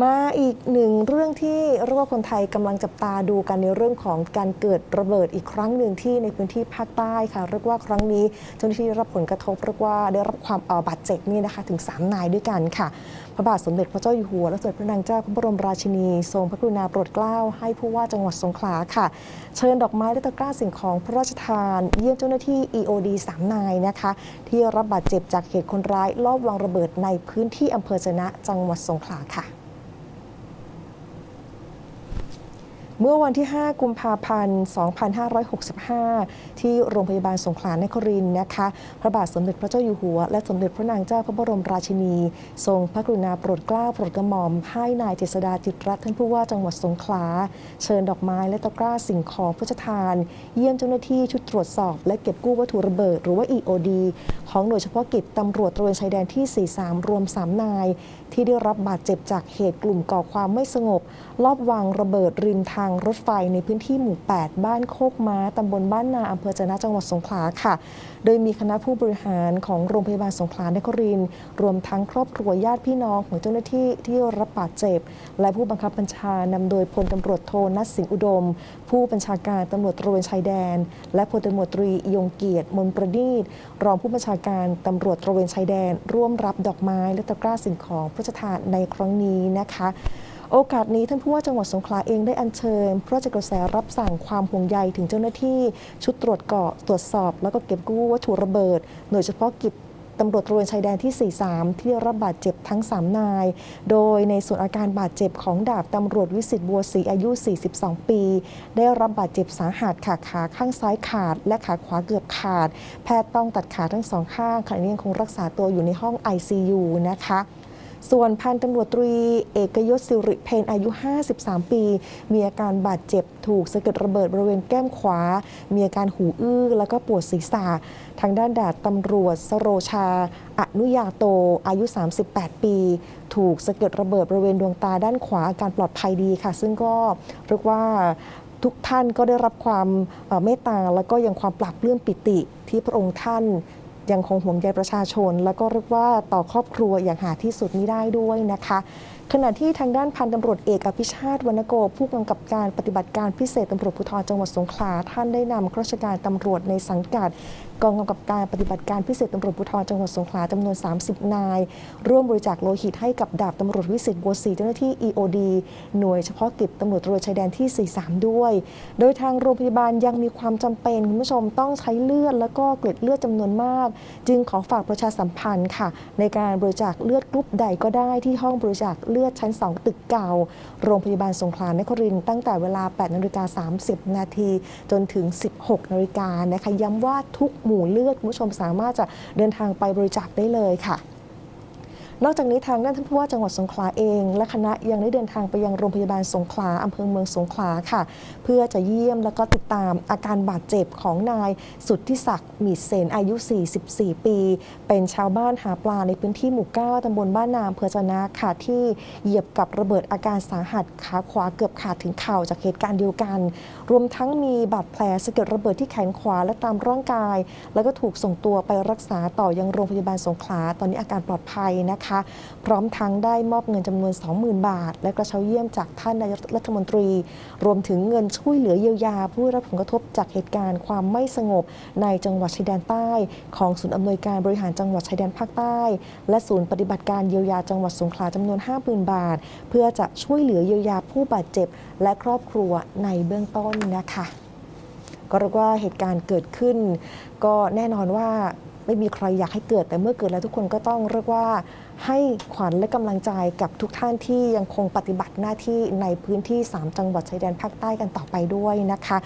มาอีกหนึ่งเรื่องที่เรียกว่าคนไทยกำลังจับตาดูกันในเรื่องของการเกิดระเบิดอีกครั้งหนึ่งที่ในพื้นที่ภาคใต้ค่ะเรียกว่าครั้งนี้เจ้าหน้าที่ได้รับผลกระทบเรียกว่าได้รับความบาดเจ็บนี่นะคะถึง 3 นายด้วยกันค่ะ พระบาทสมเด็จพระเจ้าอยู่หัวและสมเด็จพระนางเจ้าพระบรมราชินี ทรงพระกรุณาโปรดเกล้าให้ผู้ว่าจังหวัดสงขลาค่ะ เชิญดอกไม้และตะกร้าสิ่งของพระราชทาน เยี่ยมเจ้าหน้าที่ EOD 3 นายนะคะ ที่รับบาดเจ็บจากเหตุคนร้ายลอบวางระเบิดในพื้นที่อำเภอชนะจังหวัดสงขลาค่ะ เมื่อวันที่ 5 กุมภาพันธ์ 2565 ที่โรงพยาบาลสงขลานครินทร์นะคะ พระบาทสมเด็จพระเจ้าอยู่หัว และสมเด็จพระนางเจ้าพระบรมราชินี ทรงพระกรุณาโปรดเกล้าโปรดกระหม่อม ให้นายเจษดาจิตรรัตน์ท่านผู้ว่าจังหวัดสงขลา เชิญดอกไม้และตะกร้าสิ่งของพระราชทาน เยี่ยมเจ้าหน้าที่ชุดตรวจสอบ และเก็บกู้วัตถุระเบิด หรือว่า EOD ของหน่วยเฉพาะกิจตำรวจตระเวนชายแดนที่ 43 รวม 3 นาย ที่ได้รับบาดเจ็บจากเหตุกลุ่มก่อความไม่สงบ ลอบวางระเบิดริมทางางรถไฟในพื้นที่หมู่ 8 บ้านโคกม้าตำบลบ้านนาอำเภอจนะจังหวัดสงขลาค่ะ โดยมีคณะผู้บริหารของโรงพยาบาลสงขลานครินทร์รวมทั้งครอบครัวญาติพี่น้องของเจ้าหน้าที่ที่รับบาดเจ็บ และผู้บังคับบัญชานำโดยพลตำรวจโทนัทสิงห์อุดม ผู้บัญชาการตำรวจตระเวนชายแดน และพลตำรวจตรียงเกียรติมนประณีตรองผู้บัญชาการตำรวจตระเวนชายแดน ร่วมรับดอกไม้และตะกร้าสิ่งของพระราชทานในครั้งนี้นะคะ โอกาสนี้ท่านผู้ว่าจังหวัดสงขลาเองได้อัญเชิญพระราชกระแสรับสั่งความห่วงใยถึงเจ้าหน้าที่ชุดตรวจเกาะตรวจสอบ แล้วก็เก็บกู้วัตถุระเบิด หน่วยเฉพาะกิจตำรวจตระเวนชายแดนที่ 43 ที่ได้รับบาดเจ็บทั้ง 3 นาย โดยในส่วนอาการบาดเจ็บของดาบตำรวจวิสิตบัวศรีอายุ 42 ปี ได้รับบาดเจ็บสาหัสขาขาข้างซ้ายขาด และขาขวาเกือบขาด แพทย์ต้องตัดขาทั้งสองข้างขณะนี้ยังคงรักษาตัวอยู่ในห้อง ICU นะคะ ส่วนพันตำรวจตรีเอกยศสิริเพนอายุ 53 ปี มีอาการบาดเจ็บถูกสะเก็ดระเบิดบริเวณแก้มขวา มีอาการหูอื้อ แล้วก็ปวดศีรษะ ทางด้านดาบตำรวจสโรชา อนุญาโต อายุ 38 ปี ถูกสะเก็ดระเบิดบริเวณดวงตาด้านขวาอาการปลอดภัยดีค่ะ ซึ่งก็เรียกว่าทุกท่านก็ได้รับความเมตตาและก็ยังความปราบปลื้มปิติที่พระองค์ท่าน ยังคงห่วงใยประชาชน แล้วก็เรียกว่าต่อครอบครัวอย่างหาที่สุดมิได้ด้วยนะคะ ขณะที่ทางด้านพันตำรวจเอกอภิชาติวรรณโกผู้กำกับการปฏิบัติการพิเศษตำรวจภูธรจังหวัดสงขลาท่านได้นำข้าราชการตำรวจในสังกัดกองกำกับการปฏิบัติการพิเศษตำรวจภูธรจังหวัดสงขลาจำนวน 30 นาย ร่วมบริจาคโลหิตให้กับดาบตำรวจวิสิตบัวศรีเจ้าหน้าที่ EOD หน่วยเฉพาะกิจตำรวจตรวนชายแดนที่ 43 ด้วย โดยทางโรงพยาบาลยังมีความจำเป็นคุณผู้ชมต้องใช้เลือดแล้วก็เกล็ดเลือดจำนวนมากจึงขอฝากประชาสัมพันธ์ค่ะ ในการบริจาคเลือดกรุ๊ปใดก็ได้ที่ห้องบริจาคเลือดชั้น 2 ตึกเก่า โรงพยาบาลสงขลานครินตั้งแต่เวลา 8นาฬิกา30 นาทีจนถึง 16นาฬิกานะคะย้ำว่าทุกหมู่เลือดคุณผู้ชมสามารถจะเดินทางไปบริจาคได้เลยค่ะ นอกจากนี้ทางด้านท่านผู้ว่าจังหวัดสงขลาเอง และคณะยังได้เดินทางไปยังโรงพยาบาลสงขลาอำเภอเมืองสงขลาค่ะ เพื่อจะเยี่ยมและก็ติดตามอาการบาดเจ็บของนาย สุทธิศักดิ์มีเสนอายุ 44 ปี เป็นชาวบ้านหาปลาในพื้นที่หมู่เก้าตำบลบ้านนามอำเภอจนะค่ะที่เหยียบกับระเบิดอาการสาหัสขาขวาเกือบขาดถึงเข่าจากเหตุการณ์เดียวกัน รวมทั้งมีบาดแผลสะเก็ดระเบิดที่แขนขวาและตามร่างกาย แล้วก็ถูกส่งตัวไปรักษาต่อยังโรงพยาบาลสงขลาตอนนี้อาการปลอดภัยนะคะพร้อมทั้งได้มอบเงินจำนวน 20,000 บาท และกระเช้าเยี่ยมจากท่านนายกรัฐมนตรี รวมถึงเงินช่วยเหลือเยียวยา ผู้ได้รับผลกระทบจากเหตุการณ์ความไม่สงบ ในจังหวัดชายแดนใต้ ของศูนย์อำนวยการบริหารจังหวัดชายแดนภาคใต้ และศูนย์ปฏิบัติการเยียวยาจังหวัดสงขลาจำนวน 50,000 บาท เพื่อจะช่วยเหลือเยียวยาผู้บาดเจ็บ และครอบครัวในเบื้องต้นนะคะก็เรียกว่าเหตุการณ์เกิดขึ้น ก็แน่นอนว่า ไม่มีใครอยากให้เกิดแต่เมื่อเกิดแล้วทุกคนก็ต้องเรียกว่า ให้ขวัญและกำลังใจกับทุกท่านที่ยังคงปฏิบัติหน้าที่ในพื้นที่ 3 จังหวัดชายแดนภาคใต้กันต่อไปด้วยนะคะ